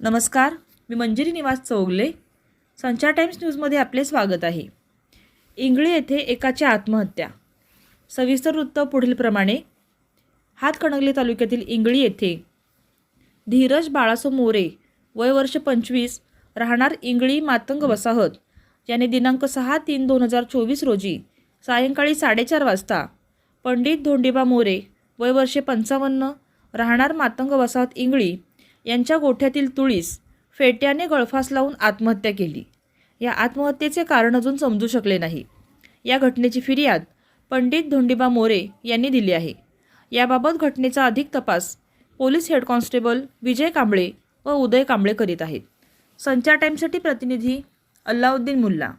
नमस्कार मी मंजिरी निवास चौगले. संचार टाइम्स न्यूजमध्ये आपले स्वागत आहे. इंगळी येथे एकाची आत्महत्या. सविस्तर वृत्त पुढीलप्रमाणे हातकणंगले तालुक्यातील इंगळी येथे. धीरज बाळासो मोरे वय वर्ष पंचवीस राहणार इंगळी मातंग वसाहत. याने दिनांक सहा तीन दोन हजार चोवीस रोजी सायंकाळी साडेचार वाजता पंडित धोंडीबा मोरे वय वर्षे पंचावन्न राहणार मातंग वसाहत इंगळी यांच्या गोठ्यातील तुळीस फेट्याने गळफास लावून आत्महत्या केली. या आत्महत्येचे कारण अजून समजू शकले नाही. या घटनेची फिर्याद पंडित धोंडीबा मोरे यांनी दिली आहे. याबाबत घटनेचा अधिक तपास police head constable Vijay Kamble व उदय कांबळे करीत आहेत. संचार टाईमसाठी प्रतिनिधी अल्लाउद्दीन मुल्ला.